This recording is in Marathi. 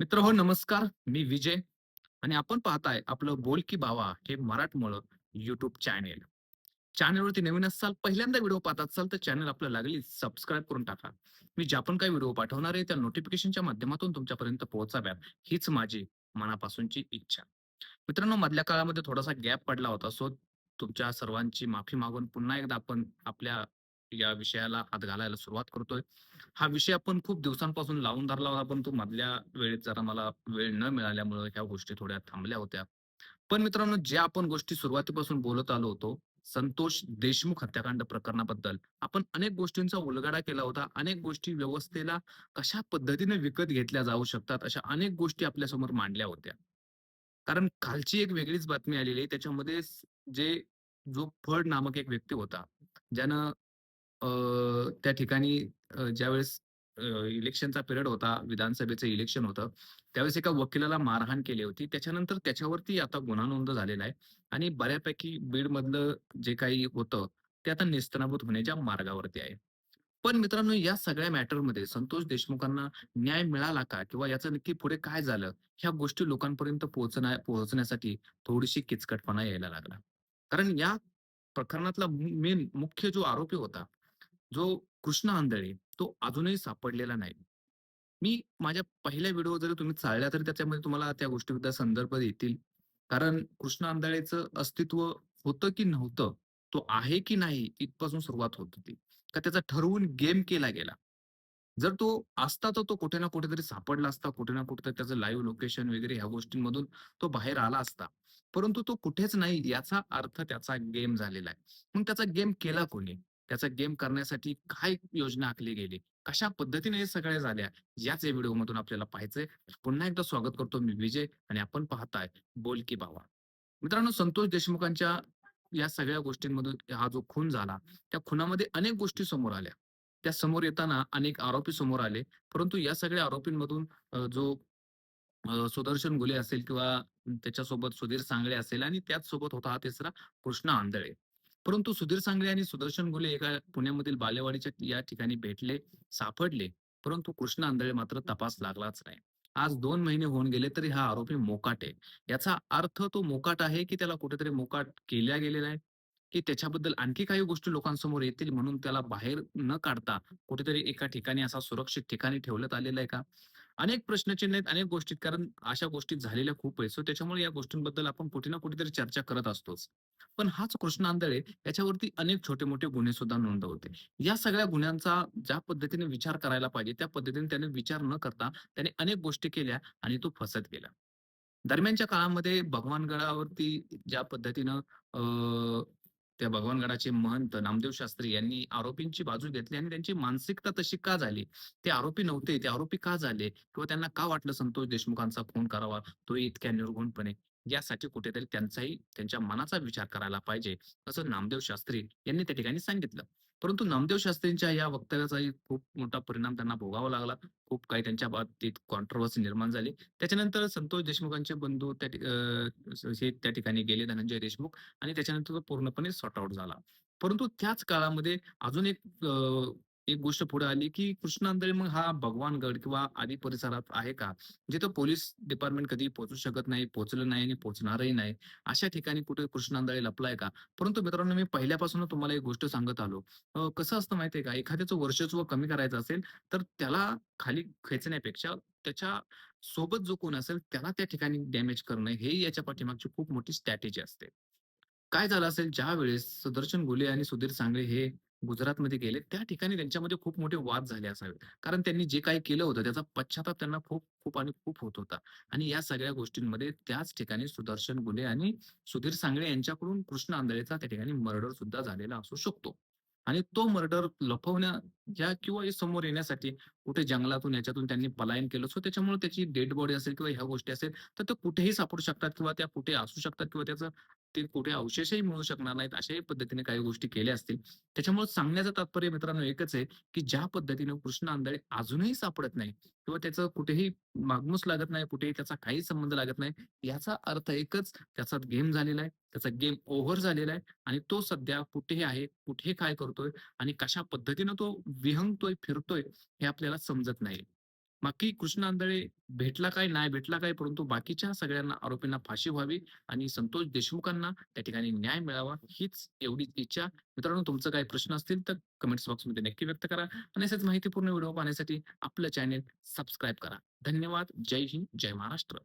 मित्र हो नमस्कार. मी विजय आणि आपण पाहताय आपलं बोल की बावा हे मराठमोळं युट्यूब चॅनेल चॅनेलवरती नवीन असाल पहिल्यांदा व्हिडिओ पाहत असाल तर चॅनल आपलं लागली सबस्क्राईब करून टाका. मी ज्या पण काही व्हिडिओ पाठवणार आहे त्या नोटिफिकेशनच्या माध्यमातून तुमच्यापर्यंत पोहोचाव्यात हीच माझी मनापासूनची इच्छा. मित्रांनो मधल्या काळामध्ये थोडासा गॅप पडला होता सो तुमच्या सर्वांची माफी मागून पुन्हा एकदा आपण आपल्या या विषयाला हात घालायला सुरुवात करतोय. हा विषय आपण खूप दिवसांपासून लावून धरला होता पण तो मधल्या वेळेत जरा मला वेळ न मिळाल्यामुळे ह्या गोष्टी थोड्या थांबल्या होत्या. पण मित्रांनो ज्या आपण गोष्टी सुरुवातीपासून बोलत आलो होतो संतोष देशमुख हत्याकांड प्रकरणाबद्दल आपण अनेक गोष्टींचा उलगडा केला होता. अनेक गोष्टी व्यवस्थेला कशा पद्धतीने विकत घेतल्या जाऊ शकतात अशा अनेक गोष्टी आपल्यासमोर मांडल्या होत्या. कारण कालची एक वेगळीच बातमी आलेली आहे त्याच्यामध्ये जे जो फड नामक एक व्यक्ती होता ज्यानं अ, त्या ठिकाणी अ, ज्यावेळेस अ, इलेक्शनचा पिरियड होता, विधानसभेचं इलेक्शन होतं, त्यावेळेस एका वकिलाला मारहाण केली होती. त्याच्यानंतर त्याच्यावरती आता गुन्हा नोंद झालेला आहे आणि बऱ्यापैकी बीडमधलं जे काही होतं, ते आता नेस्तनाबूत होण्याच्या मार्गावरती आहे. पण मित्रांनो, या सगळ्या मॅटरमध्ये संतोष देशमुखांना न्याय मिळाला का? किंवा याचं नक्की पुढे काय झालं? ह्या गोष्टी लोकांपर्यंत पोहोचण्या पोहोचण्यासाठी थोडीशी किचकटपणा यायला लागला. कारण या प्रकरणातला मेन मुख्य जो आरोपी होता, जो कृष्ण आंधळे तो अजूनही सापडलेला नाही. मी माझ्या पहिल्या व्हिडिओ जरी तुम्ही चालल्या तरी त्याच्यामध्ये तुम्हाला त्या गोष्टीबद्दल संदर्भ देतील कारण कृष्ण आंधळेचं अस्तित्व होतं की नव्हतं, तो आहे की नाही इथपासून सुरुवात होत होती. का त्याचा ठरवून गेम केला गेला. जर तो असता तर तो कुठे ना कुठेतरी सापडला असता, कुठे ना कुठेतरी त्याचं लाईव्ह लोकेशन वगैरे ह्या गोष्टींमधून तो बाहेर आला असता. परंतु तो कुठेच नाही याचा अर्थ त्याचा गेम झालेला आहे. मग त्याचा गेम केला कोणी? त्याचा गेम करण्यासाठी काय योजना आखली गेली? कशा पद्धतीने हे सगळ्या झाल्या? याच या व्हिडिओमधून आपल्याला पाहायचंय. पुन्हा एकदा स्वागत करतो मी विजय आणि आपण पाहताय बोल की भावा. मित्रांनो संतोष देशमुखांच्या या सगळ्या गोष्टींमधून हा जो खून झाला, त्या खुनामध्ये अनेक गोष्टी समोर आल्या. त्या समोर येताना अनेक आरोपी समोर आले. परंतु या सगळ्या आरोपींमधून जो सुदर्शन गुले असेल किंवा त्याच्यासोबत सुधीर सांगळे असेल आणि त्याच सोबत होता हा तिसरा कृष्णा आंधळे. परंतु सुधीर सांगळे आणि सुदर्शन घुले एका पुण्यामधील बालेवाडीच्या या ठिकाणी भेटले, सापडले. परंतु कृष्ण आंधळे मात्र तपास लागलाच नाही. आज दोन महिने होऊन गेले तरी हा आरोपी मोकाट आहे. याचा अर्थ तो मोकाट आहे, की त्याला कुठेतरी मोकाट केल्या गेलेला आहे, की त्याच्याबद्दल आणखी काही गोष्टी लोकांसमोर येतील म्हणून त्याला बाहेर न काढता कुठेतरी एका ठिकाणी असा सुरक्षित ठिकाणी ठेवण्यात आलेला आहे का? अनेक प्रश्नचिन्ह आहेत, अनेक गोष्टीत कारण अशा गोष्टी झालेल्या खूप आहेत. सो त्याच्यामुळे या गोष्टींबद्दल आपण कुठे ना कुठेतरी चर्चा करत असतोच. पण हाच कृष्ण आंधळे याच्यावरती अनेक छोटे-मोठे गुन्हे सुद्धा नोंदवते. या सगळ्या गुन्ह्यांचा ज्या पद्धतीने विचार करायला पाहिजे, त्या पद्धतीने त्याने विचार न करता त्याने अनेक गोष्टी केल्या आणि तो फसत गेला. दरम्यानच्या काळामध्ये भगवानगडावरती ज्या पद्धतीनं त्या भगवानगडाचे महंत नामदेव शास्त्री यांनी आरोपींची बाजू घेतली आणि त्यांची मानसिकता तशी का झाली? ते आरोपी नव्हते, ते आरोपी का झाले? किंवा त्यांना का वाटलं संतोष देशमुखांचा फोन करावा, तो इतक्या निर्गुणपणे यासाठी कुठेतरी त्यांचाही त्यांच्या मनाचा विचार करायला पाहिजे, असं नामदेव शास्त्री यांनी त्या ठिकाणी सांगितलं. परंतु नामदेव शास्त्रींच्या या वक्तव्याचाही खूप मोठा परिणाम त्यांना भोगावा लागला. खूप काही त्यांच्या बाबतीत कॉन्ट्रोवर्सी निर्माण झाली. त्याच्यानंतर संतोष देशमुखांचे बंधू त्या हे त्या ठिकाणी गेले धनंजय देशमुख आणि त्याच्यानंतर तो पूर्णपणे सॉर्ट आउट झाला. परंतु त्याच काळामध्ये अजून एक एक गोष्ट पुढे आली, की कृष्णांदळे मग हा भगवानगड किंवा आदी परिसरात आहे का? जिथं पोलीस डिपार्टमेंट कधी पोहोचू शकत नाही, पोहोचलं नाही आणि पोहोचणारही नाही. अशा ठिकाणी कुठे कृष्णांदळे लपलाय का? परंतु मित्रांनो मी पहिल्यापासून तुम्हाला एक गोष्ट सांगत आलो. कसं असतं माहिती का? एखाद्याचं वर्चस्व कमी करायचं असेल, तर त्याला खाली खेचण्यापेक्षा त्याच्या सोबत जो कोण असेल त्याला त्या ठिकाणी डॅमेज करणं हे याच्या पाठीमागची खूप मोठी स्ट्रॅटेजी असते. काय झालं असेल ज्यावेळेस सुदर्शन गोले आणि सुधीर सांगळे हे गुजरातमध्ये गेले, त्या ठिकाणी त्यांच्यामध्ये खूप मोठे वाद झाले असावेत. कारण त्यांनी जे काही केलं होतं त्याचा पश्चाताप त्यांना खूप, खूप आणि खूप होत होता. आणि या सगळ्या गोष्टींमध्ये त्याच ठिकाणी सुदर्शन गुले आणि सुधीर सांगळे यांच्याकडून कृष्ण आंधळेचा त्या ठिकाणी मर्डर सुद्धा झालेला असू शकतो. आणि तो मर्डर लपवण्या या किंवा समोर येण्यासाठी कुठे जंगलातून याच्यातून त्यांनी पलायन केलं. सो त्याच्यामुळे त्याची डेड बॉडी असेल किंवा ह्या गोष्टी असेल, तर ते कुठेही सापडू शकतात किंवा त्या कुठे असू शकतात किंवा त्याचं ते कुठे अवशेषही मिळू शकणार नाहीत. अशाही पद्धतीने काही गोष्टी केल्या असतील. त्याच्यामुळे सांगण्याचं तात्पर्य मित्रांनो एकच आहे, की ज्या पद्धतीने कृष्ण आंधळे अजूनही सापडत नाही किंवा त्याचं कुठेही मागमूस लागत नाही, कुठेही त्याचा काही संबंध लागत नाही. याचा अर्थ एकच, त्याचा गेम झालेला आहे. त्याचा गेम ओव्हर झालेला आहे आणि तो सध्या कुठे आहे, कुठे काय करतोय आणि कशा पद्धतीनं तो विहंगतोय, फिरतोय हे आपल्याला समजत नाही. बाकी कृष्ण आंधळे भेटला काय नाही भेटला काय परंतु बाकीच्या सगळ्यांना आरोपींना फाशी व्हावी आणि संतोष देशमुखांना त्या ठिकाणी न्याय मिळावा हीच एवढीच इच्छा. मित्रांनो तुमचं काही प्रश्न असतील तर कमेंट्स बॉक्समध्ये नक्की व्यक्त करा आणि असेच माहितीपूर्ण व्हिडिओ पाहण्यासाठी आपलं चॅनेल सबस्क्राईब करा. धन्यवाद. जय हिंद. जय महाराष्ट्र.